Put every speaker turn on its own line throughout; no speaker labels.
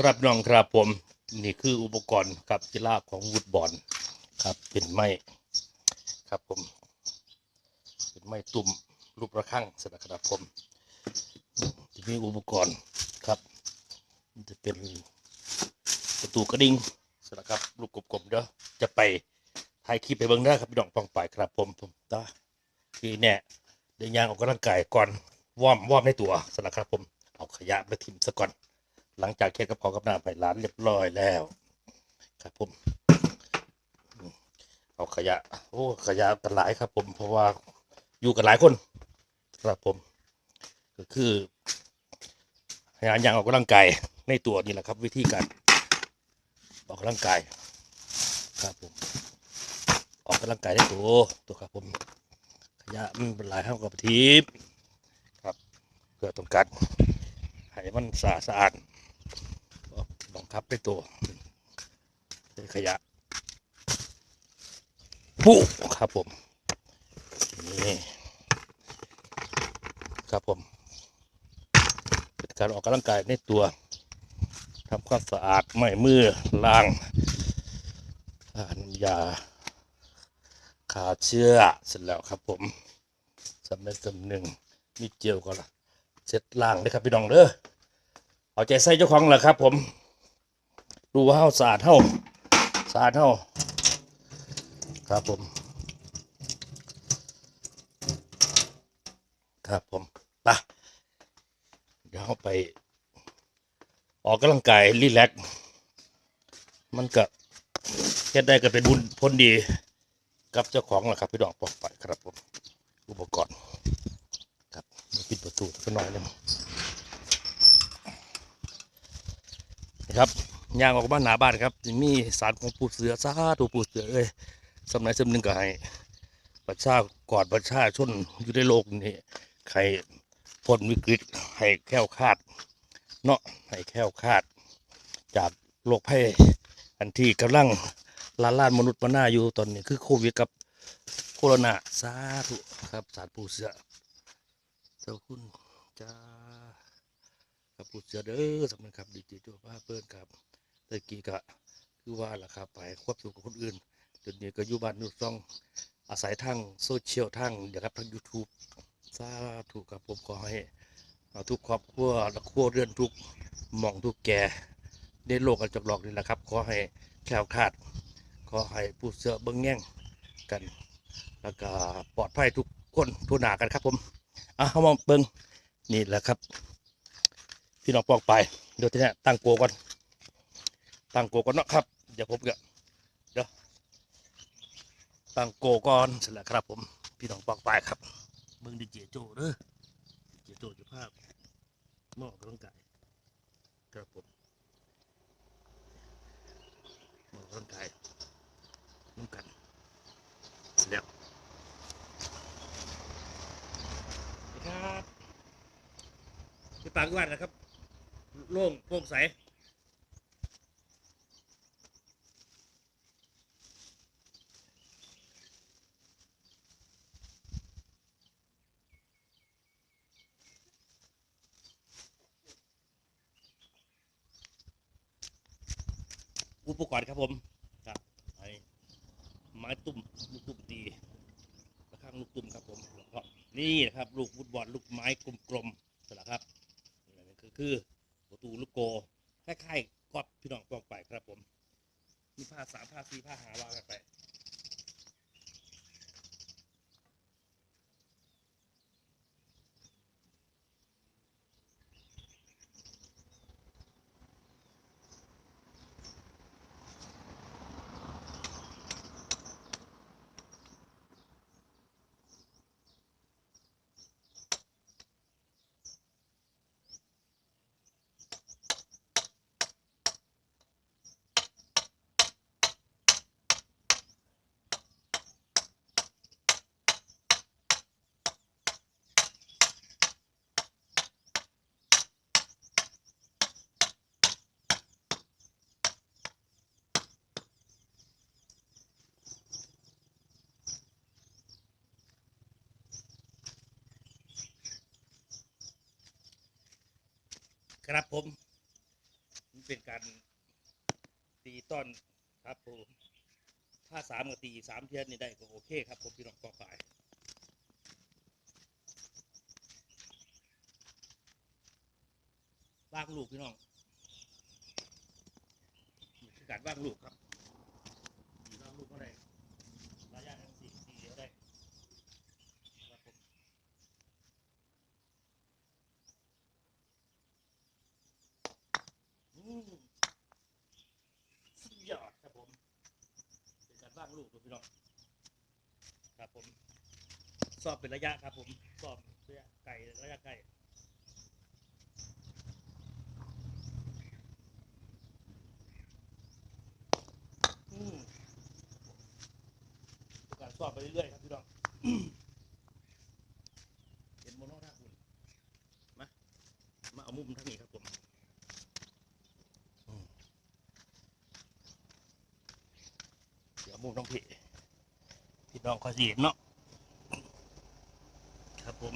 ครับน้องครับผมนี่คืออุปกรณ์ครับกีฬาของวุดบอลครับเป็นไม้ครับผม เป็นไม้ตุ่มรูประฆังสนะครับผมที่มีอุปกรณ์ครับจะเป็นประตูกระดิ่งสนะครับลูกกลมๆเด้อจะไปถ่ายคลิปไปเบิ่งได้ครับพี่น้องปองไปครับผมผมตาที่แน่เดินยางออกกำลังกายก่อนวอร์มวอร์มในตัวสนะครับผมเอาขยะไปทิ้งซะก่อน หลังจากเทกับพอกับน้ำไปร้านเรียบร้อยแล้ว ครับผม เอาขยะ โอ้ขยะกันหลายครับ ผม เพราะว่าอยู่กันหลายคน ครับผม ก็คือพยายามยังออกกำลังกายในตัวนี่แหละครับ วิธีการออกกำลังกายครับผมออกกำลังกายในตัวตัวครับผมขยะมันเป็นหลายเท่ากับทีบครับเพื่อต้องการให้มันสะอาดสะอาด บังคับด้วยตัวเป็นขยะปุ๊ครับผม นี่ ครับผมเป็นการออกกำลังกายในตัวทำความสะอาดไม่มือล้างอ่าน้ำยาขาเชื้อเสร็จแล้วครับผมสำเร็จสำหนึ่งมีเจลก็ละเสร็จล้างเลยครับพี่น้องเด้อ เอาใจใส่เจ้าของแหละครับ ผม ดูว่าเฮาสะอาดเฮาสะอาดเฮาครับผม ครับผมไปเดี๋ยวไป ออกกำลังกายรีแลกซ์มันก็เฮ็ดได้ก็เป็นบุญพ้นดีกับเจ้าของแหละครับพี่ดองปลอกไปครับผม อุปกรณ์ ครับปิดประตูสักหน่อยนึงนะ ครับย่างออกมาหน้าบ้านครับมีสารของปูเสือซาถูปูเสือเอ้ยสมัยสมนึงก็ให้ประชากอดประชาชนอยู่ในโลกนี้ใครพ้นวิกฤตให้แค้วคาดเนาะให้แค้วคาด จากโรคภัยอันที่กำลังลาลานมนุษย์มาหน้าอยู่ตอนนี้คือโควิดกับโคโรนาสาธุครับสารปูเสือเจ้าคุณจ้า ครับผู้เสียเด้อสำนักครับดีจีตัวพาเปิ้นครับตะกี้ก็คือว่าล่ะครับไปควบสุขกับคนอื่นเดี๋ยวนี้ก็อยู่บ้านอยู่ต้องอาศัยทางโซเชียลทางเดี๋ยวครับทาง YouTube สาธุครับผมขอให้ทุกครอบครัวและครัวเรือนทุกหม่องทุกแก่ในโลกกันจกหลอกนี่แหละครับ ขอให้แคล้วคลาด ขอให้ผู้เสือเบิ่งแย่งกัน แล้วก็ปลอดภัยทุกคนทุกหนากันครับผมอะเข้ามาเบิ่งนี่แหละครับ พี่น้องปอกไปเดี๋ยวทีนี้ตั้งโกก่อนตั้งโกก่อนเนาะครับ เดี๋ยวผมก็เดี๋ยวตั้งโกก่อนเสร็จแล้วครับ ผมพี่น้องปอกไปครับเบิ่งดีเจโจเด้อเจโจจะภาพหม้อกำลังกายครับผมหม้อกำลังกายนุ่งกันเสร็จแล้วครับพี่ปากวันนะครับ โล่งโปร่งใสอุปกรณ์ครับผมครับไอ้ไม้ตุ่มลูกตุ่มตีกระข้างลูกตุ่มครับผมแล้วก็นี่นะครับ ลูกฟุตบอลลูกไม้กลมๆนั่นแหละครับนี่คือคือ ประตูลูกโกคล้ายๆกอดพี่น้องกองไปครับผม มีผ้าสามผ้าสี่ผ้าหาว่ากันไป ครับผมเป็นการตีต้อนครับผมถ้าสามกับตีสามเทียนนี่ได้ก็โอเคครับผมพี่น้องกองฝ่ายว่างลูกพี่น้องคือการว่างลูกครับตีว่างลูกก็ได้ระยะทั้งสี่ตีเดียวได้ครับผม อืมสุดยอดครับผม เป็น การว่างลูกดูพี่น้องครับผม สอบเป็นระยะครับ ผมสอบระยะไก่ระยะไก่อืมการสอบไปเรื่อยๆครับพี่น้อง เห็นโมโนท่าคุณมา มาเอามุมทางนี้ครับผม เดี๋ยวมุมน้องพี่ พี่น้องคอยสิเห็นเนาะครับผม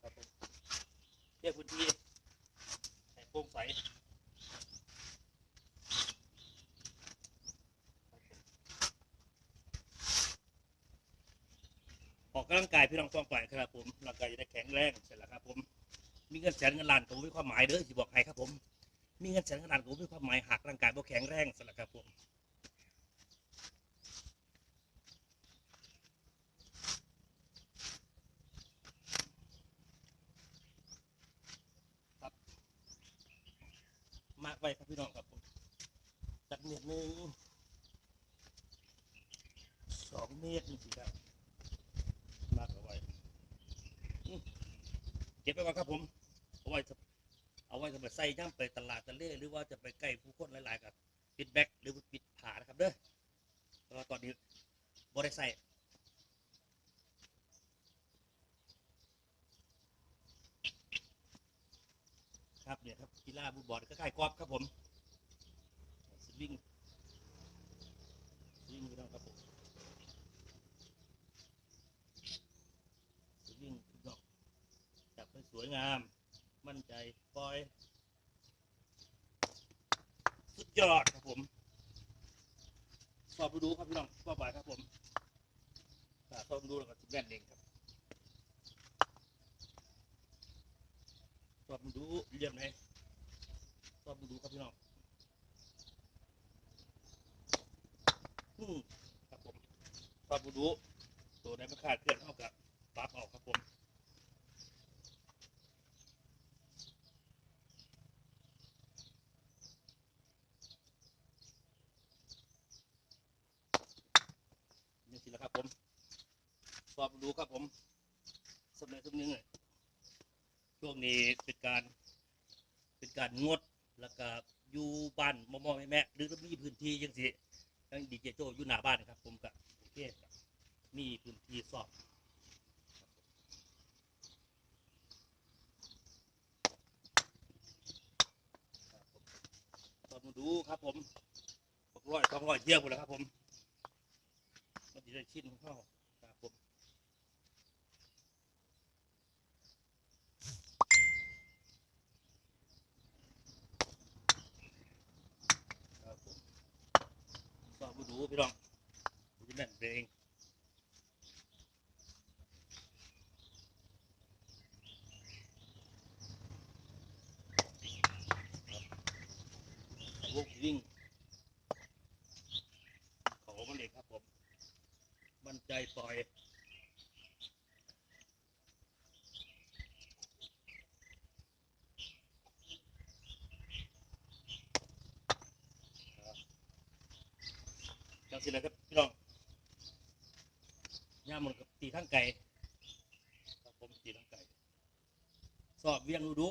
ครับผมเรียกพื้นที่ให้โปร่งใสออ กกำลังกายพี่น้องต้องไปครับผมร่างกายจะได้แข็งแรงเสร็จแล้วครับผม มีเงินแสนเงินล้านก็บ่มีความหมายเด้อสิบอกให้ครับผม มีเงินแสนเงินล้านก็บ่มีความหมายหากร่างกายบ่แข็งแรงเสร็จแล้วครับผมครับมากไปครับพี่น้องครับผมจักเมตรหนึ่งสองเมตรนี่สิครับ มากเอาไว้อืม เก็บไปก่อนครับผม เอาไว้เอาไว้สำหรับใส่ย่ำไปตลาดตะเล่หรือว่าจะไปใกล้ผู้คนหลายๆกับปิดแบ็กหรือปิดผานะครับเด้อเพราะว่าตอนนี้บ่ได้ใส่ครับเนี่ยครับกีฬาบูบอลก็คล้ายกอล์ฟครับผมสวิงสวิงพี่น้องครับผมสวิงพี่น้องจับให้ส วยงาม มั่นใจปล่อย สุดยอดครับผมสอบดูครับพี่น้องสอบไปครับผมถ้าสอบดูแล้วก็สิแม่นเองครับสอบดูเยี่ยมเลยสอบดูครับพี่น้องอืมครับผมสอบดูตัวไหนมันขาดเคลื่อนเท่ากับปรับออกครับผม นี่สิละครับผม สอบดูครับผมสำเร็จทุกนึงเลยช่วงนี้เป็นการเป็นการงดแล้วก็อยู่บ้านมอมอแม่แม่หรือถ้ามีพื้นที่ยังสิทั้งดีเจโจอยู่หน้าบ้านครับ ผมกับโอเคมีพื้นที่สอบครับมสอบดูครับผมร้อยสองร้อยเที่ยวหมดแล้วครับผมมันจะได้ชิ้นของเขาครับผมครับผมสอบดูพี่ น้องดูจะแบ่งเองวงวิ่งขอมันเองครับผม มั่นใจปล่อย จังสิเลยครับพี่น้องย่ามันกับตีทั้งไก่ครับผมตีทั้งไก่สอบเวียงดูดู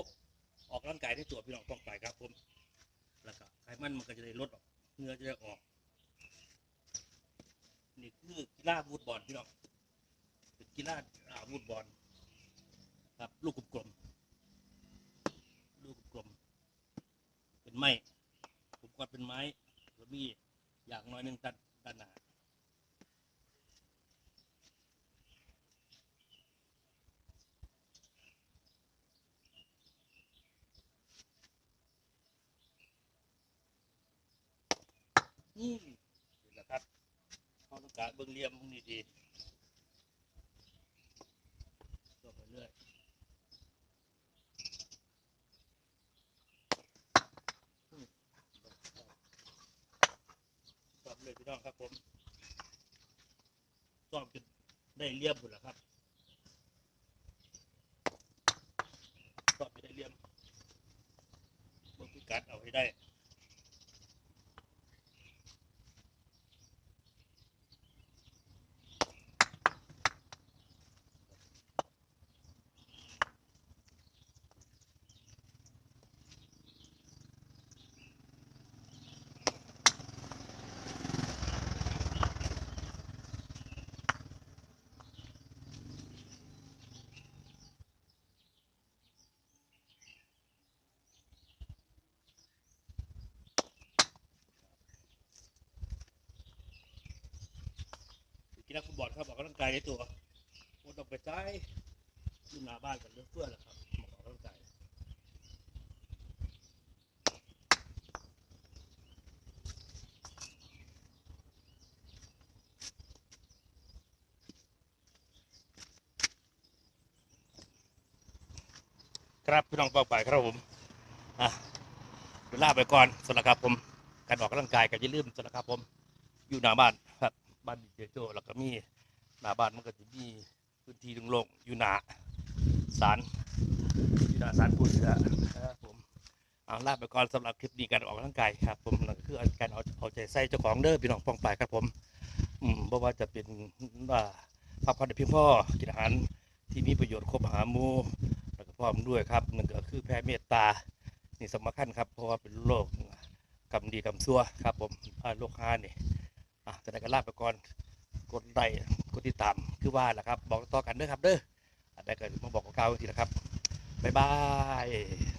ออกร่างกายได้ตัวพี่น้องต้องไปครับผมแล้วก็ไขมันมันก็จะได้ลดออกเนื้อจะได้ออกนี่คือกีฬาวูดบอลพี่น้องเป็นกีฬาอาวูดบอลครับลูกกลมๆลูกกลมเป็นไม้ผมก็เป็นไม้แล้วมีอย่างน้อยหนึ่งตัด ดด้านหน้านี่นะครับเขาต้องการเบื้องเลี่ยมพวกนี้ดีต่อไปเรื่อยอืมตอบเลยพี่น้องครับผมซ่อมจนได้ เลี่ยมหมดแล้วครับก็ไม่ได้เลี่ยมเบิ่งพิกัดเอาให้ได้ กีฬาฟุตบอลครับออกกำลังกายในตัวโอ้ต้องไปใช้อยู่หน้าบ้านกันเรื่องเพื่อนแหละครับมออกกำลังกายครับพี่น้องเป้าไปครับผมอะเวลาไปก่อนสำหรับครับผมการออกกำลังกายก็อย่าลืมสำหรับครับผมอยู่หน้าบ้าน บ้านดิเจโจแล้วก็มีหน้าบ้านมันก็จะมีพื้นที่โล่งอยู่หนาศาลอยู่หนาศาลปูเสือนะครับผมเอาลาไปก่อนสำหรับคลิปนี้การออกกำลังกายครับ ผมนั่นก็คือการเอาเอาใจใส่เจ้าของเด้อพี่น้องปองไปครับผมอืมเพราะว่าจะเป็นว่าพักผ่อนเพียงพอกินอาหารที่มีประโยชน์ครบหาหมูแล้วก็พร้อมด้วยครับนั่นก็คือแผ่เมตตานี่สำคัญครับ เพราะว่าเป็นโรคกำดีกำซัวครับ ผมโรคฮานี่ อะจะได้กันลาไปก่อนกดไลค์กดติดตามคือว่าแหละครับ บอกต่อกันเด้อครับเด้ออันใดก็มาบอกกับกล่าวทีนะครับบ๊ายบาย